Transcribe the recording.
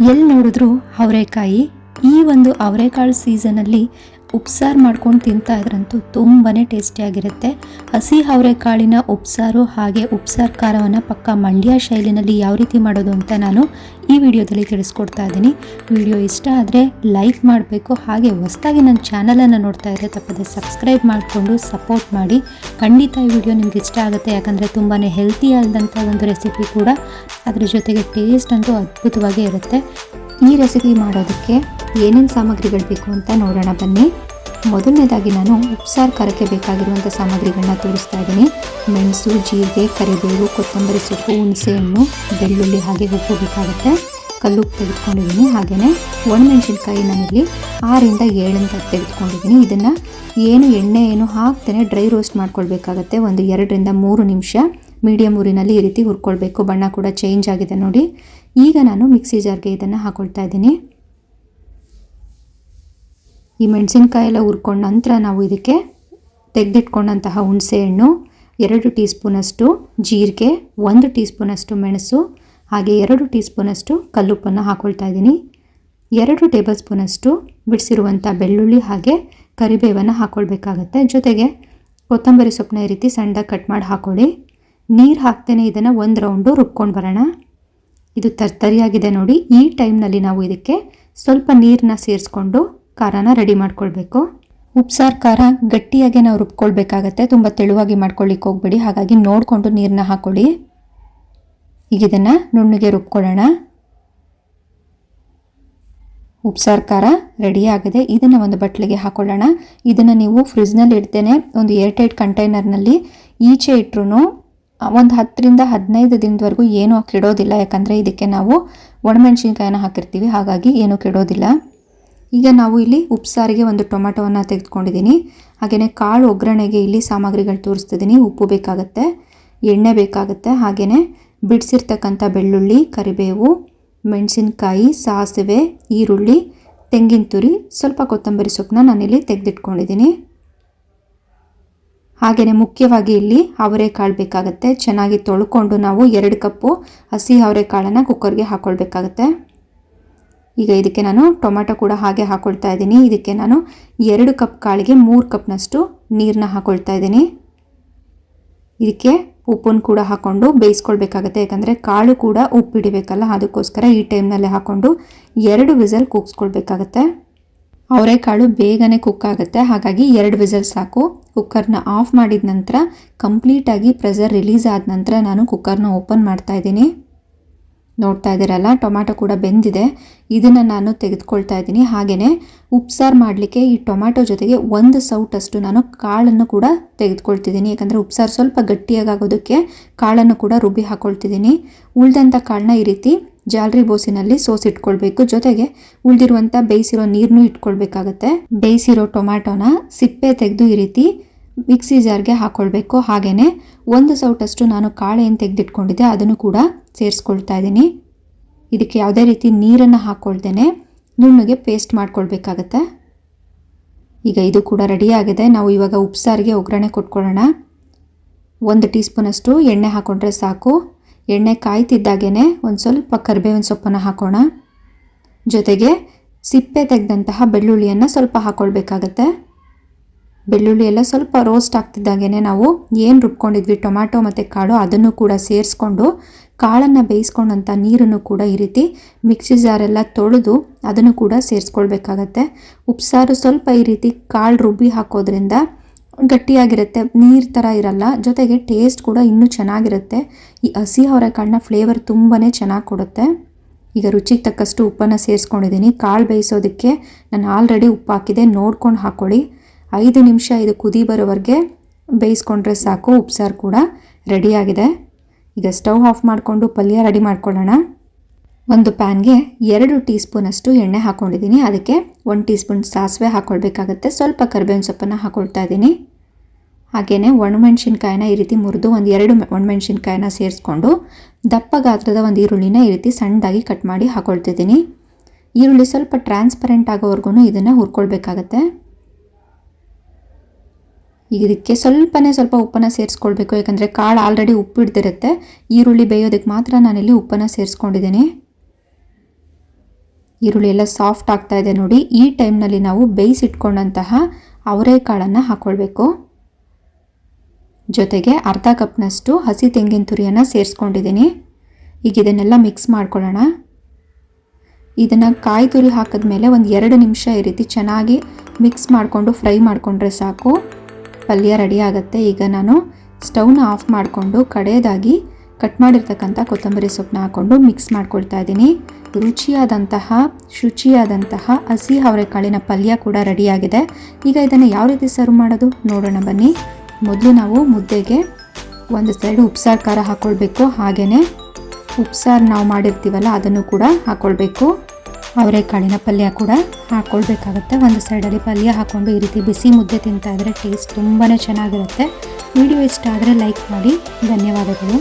ಎಲ್ಲಿ ನೋಡಿದ್ರು ಅವರೆಕಾಯಿ ಈ ಒಂದು ಅವರೆಕಾಳು ಸೀಸನಲ್ಲಿ ಉಪ್ಸಾರು ಮಾಡ್ಕೊಂಡು ತಿಂತಾ ಇದ್ರಂತೂ ತುಂಬಾ ಟೇಸ್ಟಿಯಾಗಿರುತ್ತೆ ಹಸಿ ಅವರೆಕಾಳಿನ ಉಪ್ಸಾರು ಹಾಗೆ ಉಪ್ಸಾರು ಖಾರವನ್ನು ಪಕ್ಕ ಮಂಡ್ಯ ಶೈಲಿನಲ್ಲಿ ಯಾವ ರೀತಿ ಮಾಡೋದು ಅಂತ ನಾನು ಈ ವಿಡಿಯೋದಲ್ಲಿ ತಿಳಿಸ್ಕೊಡ್ತಾ ಇದ್ದೀನಿ. ವಿಡಿಯೋ ಇಷ್ಟ ಆದರೆ ಲೈಕ್ ಮಾಡಬೇಕು, ಹಾಗೆ ಹೊಸದಾಗಿ ನನ್ನ ಚಾನಲನ್ನು ನೋಡ್ತಾ ಇದ್ದರೆ ತಪ್ಪದೆ ಸಬ್ಸ್ಕ್ರೈಬ್ ಮಾಡಿಕೊಂಡು ಸಪೋರ್ಟ್ ಮಾಡಿ. ಖಂಡಿತ ಈ ವಿಡಿಯೋ ನಿಮ್ಗೆ ಇಷ್ಟ ಆಗುತ್ತೆ, ಯಾಕಂದರೆ ತುಂಬಾ ಹೆಲ್ತಿ ಆದಂಥ ಒಂದು ರೆಸಿಪಿ ಕೂಡ ಅದರ ಜೊತೆಗೆ ಟೇಸ್ಟ್ ಅಂತೂ ಅದ್ಭುತವಾಗೇ ಇರುತ್ತೆ. ಈ ರೆಸಿಪಿ ಮಾಡೋದಕ್ಕೆ ಏನೇನು ಸಾಮಗ್ರಿಗಳು ಬೇಕು ಅಂತ ನೋಡೋಣ ಬನ್ನಿ. ಮೊದಲನೇದಾಗಿ ನಾನು ಉಪ್ಸಾರು, ಖಾರಕ್ಕೆ ಬೇಕಾಗಿರುವಂಥ ಸಾಮಗ್ರಿಗಳನ್ನ ತೋರಿಸ್ತಾ ಇದ್ದೀನಿ. ಮೆಣಸು, ಜೀರಿಗೆ, ಕರಿಬೇವು, ಕೊತ್ತಂಬರಿ ಸೊಪ್ಪು ಹುಣಸೆಹಣ್ಣು ಬೆಳ್ಳುಳ್ಳಿ ಹಾಗೆ ಉಪ್ಪು ಬೇಕಾಗುತ್ತೆ. ಕಲ್ಲುಪ್ಪು ತೆಗೆದುಕೊಂಡಿದ್ದೀನಿ. ಹಾಗೆಯೇ ಒಣಮೆಣಸಿನ್ಕಾಯಿ ನಾನಿಲ್ಲಿ ಆರಿಂದ ಏಳಂತ ತೆಗೆದುಕೊಂಡಿದ್ದೀನಿ. ಇದನ್ನು ಏನು ಎಣ್ಣೆ ಏನು ಹಾಕ್ತೇನೆ ಡ್ರೈ ರೋಸ್ಟ್ ಮಾಡ್ಕೊಳ್ಬೇಕಾಗತ್ತೆ. ಒಂದು ಎರಡರಿಂದ ಮೂರು ನಿಮಿಷ ಮೀಡಿಯಮ್ ಊರಿನಲ್ಲಿ ಈ ರೀತಿ ಹುರ್ಕೊಳ್ಬೇಕು. ಬಣ್ಣ ಕೂಡ ಚೇಂಜ್ ಆಗಿದೆ ನೋಡಿ. ಈಗ ನಾನು ಮಿಕ್ಸಿ ಜಾರ್ಗೆ ಇದನ್ನು ಹಾಕೊಳ್ತಾ ಇದ್ದೀನಿ. ಈ ಮೆಣಸಿನ್ಕಾಯಿ ಎಲ್ಲ ಹುರ್ಕೊಂಡ ನಂತರ ನಾವು ಇದಕ್ಕೆ ತೆಗೆದಿಟ್ಕೊಂಡಂತಹ ಹುಣಸೆಹಣ್ಣು ಎರಡು ಟೀ ಸ್ಪೂನಷ್ಟು ಜೀರಿಗೆ, ಒಂದು ಟೀ ಸ್ಪೂನಷ್ಟು ಮೆಣಸು, ಹಾಗೆ ಎರಡು ಟೀ ಸ್ಪೂನಷ್ಟು ಕಲ್ಲುಪ್ಪನ್ನು ಹಾಕ್ಕೊಳ್ತಾ ಇದ್ದೀನಿ. ಎರಡು ಟೇಬಲ್ ಸ್ಪೂನಷ್ಟು ಬಿಡಿಸಿರುವಂಥ ಬೆಳ್ಳುಳ್ಳಿ ಹಾಗೆ ಕರಿಬೇವನ್ನು ಹಾಕ್ಕೊಳ್ಬೇಕಾಗತ್ತೆ ಜೊತೆಗೆ ಕೊತ್ತಂಬರಿ ಸೊಪ್ಪನ್ನ ಈ ರೀತಿ ಸಣ್ಣದಾಗಿ ಕಟ್ ಮಾಡಿ ಹಾಕ್ಕೊಳ್ಳಿ ನೀರು ಹಾಕ್ತೇನೆ ಇದನ್ನು ಒಂದು ರೌಂಡು ರುಬ್ಕೊಂಡು ಬರೋಣ. ಇದು ತರ್ತರಿಯಾಗಿದೆ ನೋಡಿ. ಈ ಟೈಮ್ನಲ್ಲಿ ನಾವು ಇದಕ್ಕೆ ಸ್ವಲ್ಪ ನೀರನ್ನ ಸೇರಿಸ್ಕೊಂಡು ಖಾರನ ರೆಡಿ ಮಾಡ್ಕೊಳ್ಬೇಕು. ಉಪ್ಸಾರು ಖಾರ ಗಟ್ಟಿಯಾಗಿ ನಾವು ರುಬ್ಕೊಳ್ಬೇಕಾಗತ್ತೆ. ತುಂಬ ತೆಳುವಾಗಿ ಮಾಡ್ಕೊಳ್ಳಿಕ್ಕೆ ಹೋಗ್ಬೇಡಿ. ಹಾಗಾಗಿ ನೋಡಿಕೊಂಡು ನೀರನ್ನ ಹಾಕೊಳ್ಳಿ. ಈಗ ಇದನ್ನು ನುಣ್ಣಗೆ ರುಬ್ಕೊಳ್ಳೋಣ. ಉಪ್ಸಾರು ಖಾರ ರೆಡಿ ಆಗಿದೆ. ಇದನ್ನು ಒಂದು ಬಟ್ಲಿಗೆ ಹಾಕೊಳ್ಳೋಣ. ಇದನ್ನು ನೀವು ಫ್ರಿಜ್ನಲ್ಲಿ ಇಡ್ತೇನೆ. ಒಂದು ಏರ್ಟೈಟ್ ಕಂಟೈನರ್ನಲ್ಲಿ ಈಚೆ ಇಟ್ಟರು ಒಂದು ಹತ್ತರಿಂದ ಹದಿನೈದು ದಿನದವರೆಗೂ ಏನೂ ಕೆಡೋದಿಲ್ಲ. ಯಾಕಂದರೆ ಇದಕ್ಕೆ ನಾವು ಒಣಮೆಣ್ಸಿನ್ಕಾಯಿನ ಹಾಕಿರ್ತೀವಿ. ಹಾಗಾಗಿ ಏನೂ ಕೆಡೋದಿಲ್ಲ. ಈಗ ನಾವು ಇಲ್ಲಿ ಉಪ್ಸಾರಿಗೆ ಒಂದು ಟೊಮೆಟೊವನ್ನು ತೆಗೆದುಕೊಂಡಿದ್ದೀನಿ. ಹಾಗೆಯೇ ಕಾಳು ಒಗ್ಗರಣೆಗೆ ಇಲ್ಲಿ ಸಾಮಗ್ರಿಗಳು ತೋರಿಸ್ತಿದ್ದೀನಿ. ಉಪ್ಪು ಬೇಕಾಗುತ್ತೆ, ಎಣ್ಣೆ ಬೇಕಾಗುತ್ತೆ ಹಾಗೆಯೇ ಬಿಡಿಸಿರ್ತಕ್ಕಂಥ ಬೆಳ್ಳುಳ್ಳಿ, ಕರಿಬೇವು, ಮೆಣಸಿನಕಾಯಿ, ಸಾಸಿವೆ, ಈರುಳ್ಳಿ, ತೆಂಗಿನ ತುರಿ, ಸ್ವಲ್ಪ ಕೊತ್ತಂಬರಿ ಸೊಪ್ಪನ್ನ ನಾನಿಲ್ಲಿ ತೆಗೆದಿಟ್ಕೊಂಡಿದ್ದೀನಿ. ಹಾಗೆಯೇ ಮುಖ್ಯವಾಗಿ ಇಲ್ಲಿ ಅವರೆಕಾಳು ಬೇಕಾಗುತ್ತೆ. ಚೆನ್ನಾಗಿ ತೊಳ್ಕೊಂಡು ನಾವು ಎರಡು ಕಪ್ಪು ಹಸಿ ಅವರೆಕಾಳನ್ನು ಕುಕ್ಕರ್ಗೆ ಹಾಕ್ಕೊಳ್ಬೇಕಾಗತ್ತೆ ಈಗ ಇದಕ್ಕೆ ನಾನು ಟೊಮೆಟೊ ಕೂಡ ಹಾಗೆ ಹಾಕೊಳ್ತಾ ಇದ್ದೀನಿ. ಇದಕ್ಕೆ ನಾನು ಎರಡು ಕಪ್ ಕಾಳಿಗೆ ಮೂರು ಕಪ್ನಷ್ಟು ನೀರನ್ನ ಹಾಕೊಳ್ತಾ ಇದ್ದೀನಿ. ಇದಕ್ಕೆ ಉಪ್ಪನ್ನು ಕೂಡ ಹಾಕ್ಕೊಂಡು ಬೇಯಿಸ್ಕೊಳ್ಬೇಕಾಗತ್ತೆ. ಯಾಕಂದರೆ ಕಾಳು ಕೂಡ ಉಪ್ಪು ಹಿಡಿಬೇಕಲ್ಲ, ಅದಕ್ಕೋಸ್ಕರ ಈ ಟೈಮ್ನಲ್ಲಿ ಹಾಕ್ಕೊಂಡು ಎರಡು ವಿಸಲ್ ಕೂಗಿಸ್ಕೊಳ್ಬೇಕಾಗತ್ತೆ ಅವರೆಕಾಳು ಬೇಗನೆ ಕುಕ್ ಆಗುತ್ತೆ. ಹಾಗಾಗಿ ಎರಡು ವಿಸಲ್ ಸಾಕು. ಕುಕ್ಕರ್ನ ಆಫ್ ಮಾಡಿದ ನಂತರ ಕಂಪ್ಲೀಟಾಗಿ ಪ್ರೆಸರ್ ರಿಲೀಸ್ ಆದ ನಂತರ ನಾನು ಕುಕ್ಕರ್ನ ಓಪನ್ ಮಾಡ್ತಾ ಇದ್ದೀನಿ. ನೋಡ್ತಾ ಇದ್ದೀರಲ್ಲ ಟೊಮ್ಯಾಟೊ ಕೂಡ ಬೆಂದಿದೆ. ಇದನ್ನು ನಾನು ತೆಗೆದುಕೊಳ್ತಾ ಇದ್ದೀನಿ. ಹಾಗೆಯೇ ಉಪ್ಸಾರು ಮಾಡಲಿಕ್ಕೆ ಈ ಟೊಮ್ಯಾಟೊ ಜೊತೆಗೆ ಒಂದು ಸೌಟಷ್ಟು ನಾನು ಕಾಳನ್ನು ಕೂಡ ತೆಗೆದುಕೊಳ್ತಿದ್ದೀನಿ. ಯಾಕಂದರೆ ಉಪ್ಸಾರು ಸ್ವಲ್ಪ ಗಟ್ಟಿಯಾಗೋದಕ್ಕೆ ಕಾಳನ್ನು ಕೂಡ ರುಬ್ಬಿ ಹಾಕ್ಕೊಳ್ತಿದ್ದೀನಿ ಉಳ್ದಂಥ ಕಾಳನ್ನ ಈ ರೀತಿ ಜಾಲರಿ ಬೋಸಿನಲ್ಲಿ ಸೋಸಿಟ್ಕೊಳ್ಬೇಕು ಜೊತೆಗೆ ಉಳಿದಿರುವಂಥ ಬೇಯಿಸಿರೋ ನೀರನ್ನು ಇಟ್ಕೊಳ್ಬೇಕಾಗತ್ತೆ. ಬೇಯಿಸಿರೋ ಟೊಮ್ಯಾಟೊನ ಸಿಪ್ಪೆ ತೆಗೆದು ಈ ರೀತಿ ಮಿಕ್ಸಿ ಜಾರ್ಗೆ ಹಾಕ್ಕೊಳ್ಬೇಕು ಹಾಗೆಯೇ ಒಂದು ಸೌಟಷ್ಟು ನಾನು ಕಾಳು ತೆಗೆದಿಟ್ಕೊಂಡಿದ್ದೆ. ಅದನ್ನು ಕೂಡ ಸೇರಿಸ್ಕೊಳ್ತಾ ಇದ್ದೀನಿ. ಇದಕ್ಕೆ ಯಾವುದೇ ರೀತಿ ನೀರನ್ನು ಹಾಕ್ಕೊಳ್ದೇನೆ ನುಣ್ಣಗೆ ಪೇಸ್ಟ್ ಮಾಡ್ಕೊಳ್ಬೇಕಾಗತ್ತೆ. ಈಗ ಇದು ಕೂಡ ರೆಡಿಯಾಗಿದೆ ನಾವು ಇವಾಗ ಉಪ್ಸಾರಿಗೆ ಒಗ್ಗರಣೆ ಕೊಟ್ಕೊಳ್ಳೋಣ. ಒಂದು ಟೀ ಸ್ಪೂನಷ್ಟು ಎಣ್ಣೆ ಹಾಕ್ಕೊಂಡ್ರೆ ಸಾಕು. ಎಣ್ಣೆ ಕಾಯ್ತಿದ್ದಾಗೇ ಒಂದು ಸ್ವಲ್ಪ ಕರಿಬೇವಿನ ಸೊಪ್ಪನ್ನು ಹಾಕೋಣ. ಜೊತೆಗೆ ಸಿಪ್ಪೆ ತೆಗೆದಂತಹ ಬೆಳ್ಳುಳ್ಳಿಯನ್ನು ಸ್ವಲ್ಪ ಹಾಕ್ಕೊಳ್ಬೇಕಾಗತ್ತೆ ಬೆಳ್ಳುಳ್ಳಿ ಎಲ್ಲ ಸ್ವಲ್ಪ ರೋಸ್ಟ್ ಆಗ್ತಿದ್ದಾಗೇ ನಾವು ಏನು ರುಬ್ಕೊಂಡಿದ್ವಿ ಟೊಮ್ಯಾಟೊ ಮತ್ತು ಕಾಳು ಅದನ್ನು ಕೂಡ ಸೇರಿಸ್ಕೊಂಡು ಕಾಳನ್ನು ಬೇಯಿಸ್ಕೊಂಡಂಥ ನೀರನ್ನು ಕೂಡ ಈ ರೀತಿ ಮಿಕ್ಸಿ ಜಾರೆಲ್ಲ ತೊಳೆದು ಅದನ್ನು ಕೂಡ ಸೇರಿಸ್ಕೊಳ್ಬೇಕಾಗತ್ತೆ. ಉಪ್ಸಾರು ಸ್ವಲ್ಪ ಈ ರೀತಿ ಕಾಳು ರುಬ್ಬಿ ಹಾಕೋದ್ರಿಂದ ಗಟ್ಟಿಯಾಗಿರುತ್ತೆ, ನೀರು ಥರ ಇರಲ್ಲ, ಜೊತೆಗೆ ಟೇಸ್ಟ್ ಕೂಡ ಇನ್ನೂ ಚೆನ್ನಾಗಿರುತ್ತೆ. ಈ ಹಸಿ ಅವರೆಕಾಳನ್ನ ಫ್ಲೇವರ್ ತುಂಬಾ ಚೆನ್ನಾಗಿ ಕೊಡುತ್ತೆ. ಈಗ ರುಚಿಗೆ ತಕ್ಕಷ್ಟು ಉಪ್ಪನ್ನು ಸೇರಿಸ್ಕೊಂಡಿದ್ದೀನಿ. ಕಾಳು ಬೇಯಿಸೋದಕ್ಕೆ ನಾನು ಆಲ್ರೆಡಿ ಉಪ್ಪು ಹಾಕಿದೆ ನೋಡ್ಕೊಂಡು ಹಾಕ್ಕೊಳ್ಳಿ ಐದು ನಿಮಿಷ ಇದು ಕುದಿ ಬರೋವರೆಗೆ ಬೇಯಿಸ್ಕೊಂಡ್ರೆ ಸಾಕು, ಉಪ್ಸಾರು ಕೂಡ ರೆಡಿಯಾಗಿದೆ ಈಗ ಸ್ಟವ್ ಆಫ್ ಮಾಡಿಕೊಂಡು ಪಲ್ಯ ರೆಡಿ ಮಾಡ್ಕೊಳ್ಳೋಣ. ಒಂದು ಪ್ಯಾನ್ಗೆ ಎರಡು ಟೀ ಸ್ಪೂನಷ್ಟು ಎಣ್ಣೆ ಹಾಕ್ಕೊಂಡಿದ್ದೀನಿ ಅದಕ್ಕೆ ಒಂದು ಟೀ ಸ್ಪೂನ್ ಸಾಸಿವೆ ಹಾಕ್ಕೊಳ್ಬೇಕಾಗತ್ತೆ ಸ್ವಲ್ಪ ಕರಿಬೇವಿನ ಸೊಪ್ಪನ್ನು ಹಾಕ್ಕೊಳ್ತಾ ಇದ್ದೀನಿ. ಹಾಗೆಯೇ ಒಣಮೆಣ್ಸಿನ್ಕಾಯಿನ ಈ ರೀತಿ ಮುರಿದು ಒಂದು ಎರಡು ಒಣಮೆಣ್ಸಿನ್ಕಾಯಿನ ಸೇರಿಸ್ಕೊಂಡು ದಪ್ಪ ಗಾತ್ರದ ಒಂದು ಈರುಳ್ಳಿನ ಈ ರೀತಿ ಸಣ್ಣದಾಗಿ ಕಟ್ ಮಾಡಿ ಹಾಕ್ಕೊಳ್ತಿದ್ದೀನಿ ಈರುಳ್ಳಿ ಸ್ವಲ್ಪ ಟ್ರಾನ್ಸ್ಪರೆಂಟ್ ಆಗೋವರೆಗೂ ಇದನ್ನು ಹುರ್ಕೊಳ್ಬೇಕಾಗತ್ತೆ. ಇದಕ್ಕೆ ಸ್ವಲ್ಪನೇ ಸ್ವಲ್ಪ ಉಪ್ಪನ್ನು ಸೇರಿಸ್ಕೊಳ್ಬೇಕು. ಯಾಕಂದರೆ ಕಾಳು ಆಲ್ರೆಡಿ ಉಪ್ಪು ಹಿಡ್ದಿರುತ್ತೆ. ಈರುಳ್ಳಿ ಬೇಯೋದಕ್ಕೆ ಮಾತ್ರ ನಾನಿಲ್ಲಿ ಉಪ್ಪನ್ನು ಸೇರಿಸ್ಕೊಂಡಿದ್ದೀನಿ. ಈರುಳ್ಳಿ ಎಲ್ಲ ಸಾಫ್ಟ್ ಆಗ್ತಾ ಇದೆ ನೋಡಿ. ಈ ಟೈಮ್ನಲ್ಲಿ ನಾವು ಬೇಯಿಸಿಟ್ಕೊಂಡಂತಹ ಅವರೆಕಾಳನ್ನು ಹಾಕ್ಕೊಳ್ಬೇಕು ಜೊತೆಗೆ ಅರ್ಧ ಕಪ್ನಷ್ಟು ಹಸಿ ತೆಂಗಿನ ತುರಿಯನ್ನು ಸೇರಿಸ್ಕೊಂಡಿದ್ದೀನಿ. ಈಗ ಇದನ್ನೆಲ್ಲ ಮಿಕ್ಸ್ ಮಾಡ್ಕೊಳ್ಳೋಣ. ಇದನ್ನು ಕಾಯಿ ತುರಿ ಹಾಕಿದ್ಮೇಲೆ ಒಂದು ಎರಡು ನಿಮಿಷ ಈ ರೀತಿ ಚೆನ್ನಾಗಿ ಮಿಕ್ಸ್ ಮಾಡಿಕೊಂಡು ಫ್ರೈ ಮಾಡಿಕೊಂಡ್ರೆ ಸಾಕು. ಪಲ್ಯ ರೆಡಿ ಆಗುತ್ತೆ. ಈಗ ನಾನು ಸ್ಟೌನ್ ಆಫ್ ಮಾಡಿಕೊಂಡು ಕಡೆಯದಾಗಿ ಕಟ್ ಮಾಡಿರ್ತಕ್ಕಂಥ ಕೊತ್ತಂಬರಿ ಸೊಪ್ಪನ್ನ ಹಾಕ್ಕೊಂಡು ಮಿಕ್ಸ್ ಮಾಡ್ಕೊಳ್ತಾ ಇದ್ದೀನಿ. ರುಚಿಯಾದಂತಹ, ಶುಚಿಯಾದಂತಹ ಹಸಿ ಅವರೆಕಾಳಿನ ಪಲ್ಯ ಕೂಡ ರೆಡಿಯಾಗಿದೆ ಈಗ ಇದನ್ನು ಯಾವ ರೀತಿ ಸರ್ವ್ ಮಾಡೋದು ನೋಡೋಣ ಬನ್ನಿ. ಮೊದಲು ನಾವು ಮುದ್ದೆಗೆ ಒಂದು ಸೈಡ್ ಉಪ್ಸಾರು ಖಾರ ಹಾಕ್ಕೊಳ್ಬೇಕು ಹಾಗೆಯೇ ಉಪ್ಸಾರು ನಾವು ಮಾಡಿರ್ತೀವಲ್ಲ ಅದನ್ನು ಕೂಡ ಹಾಕ್ಕೊಳ್ಬೇಕು ಅವರೆಕಾಳಿನ ಪಲ್ಯ ಕೂಡ ಹಾಕ್ಕೊಳ್ಬೇಕಾಗುತ್ತೆ ಒಂದು ಸೈಡಲ್ಲಿ ಪಲ್ಯ ಹಾಕ್ಕೊಂಡು ಈ ರೀತಿ ಬಿಸಿ ಮುದ್ದೆ ತಿಂತಾ ಇದ್ರೆ ಟೇಸ್ಟ್ ತುಂಬಾ ಚೆನ್ನಾಗಿರುತ್ತೆ. ವಿಡಿಯೋ ಇಷ್ಟ ಆದರೆ ಲೈಕ್ ಮಾಡಿ. ಧನ್ಯವಾದಗಳು.